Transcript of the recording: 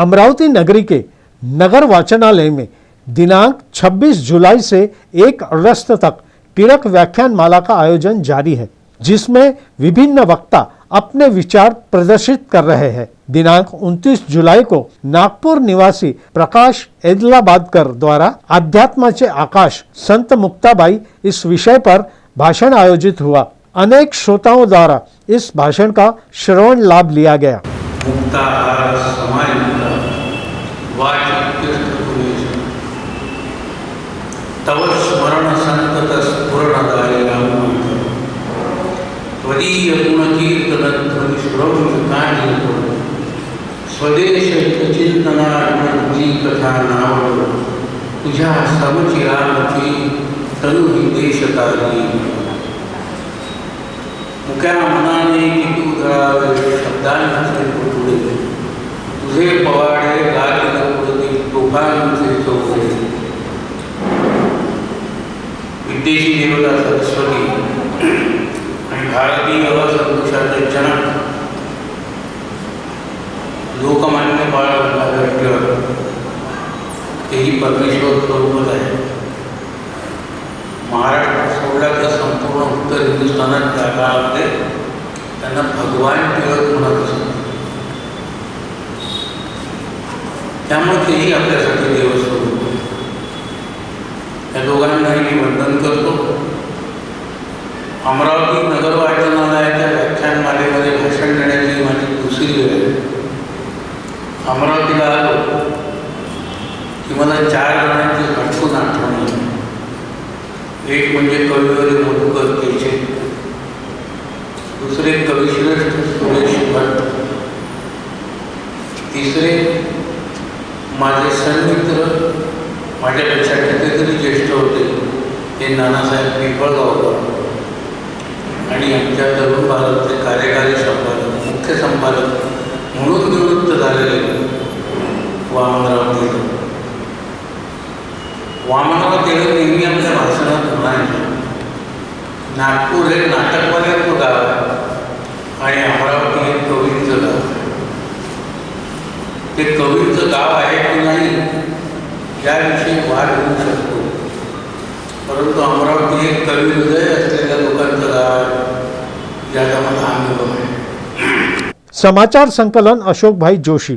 अमरावती नगरी के नगर वाचनालय में दिनांक 26 जुलाई से 1 अगस्त तक तिलक व्याख्यान माला का आयोजन जारी है, जिसमें विभिन्न वक्ता अपने विचार प्रदर्शित कर रहे हैं। दिनांक 29 जुलाई को नागपुर निवासी प्रकाश एदलाबादकर द्वारा अध्यात्माचे आकाश संत मुक्ताबाई इस विषय पर भाषण आयोजित हुआ। अनेक श्रोताओं द्वारा इस भाषण का श्रवण लाभ लिया गया। तव स्मरण संतत स्फुरणदायी राममंत्र त्वदीय गुणकीर्तनध्वनि श्रवणकानी स्वदेश चिंतनात्मजी कथा नावड तुझ्या समचिरामची तनु ही देशतारी मुक्या मनाने किती उधळावे शब्दांचे तोफांचे चौकडे विद्येची देवता सरस्वती भारतीय संतोषाचे जनक. लोकमान्य परमेश्वर महाराष्ट्र सोडला तर संपूर्ण उत्तर त्यांना भगवान टिळक त्यामुळे तेही आपल्यासाठी देवस्वरूप होतो या दोघांनाही मी वंदन करतो. अमरावती नगर वाचनालयाच्या व्याख्यानमालेमध्ये भाषण देण्याची माझी दुसरी वेळ आहे. अमरावतीला आलो की मला चार जणांची हटकून आठवण एक म्हणजे कविवरी मधुकर केचे दुसरे कविश्रेष्ठ सुरेश भट तिसरे माझे सन्मित्र माझ्यापेक्षा कितीतरी ज्येष्ठ होते ते नानासाहेब पिंपळगावकर. आणि आमच्या तरुण भारतचे कार्यकारी संपादक मुख्य संपादक म्हणून निवृत्त झालेले वामनराव टिळक. वामनराव टिळक नेहमी आमच्या भाषणात म्हणाले नागपूर हे नाटकवाल्याचं गाव आणि अमरावती हे कवींचं गाव ते कवींचं गाव आहे याविषयी वाद होऊ शकतो परंतु अमरावती एक कवी हृदय समाचार संकलन अशोक भाई जोशी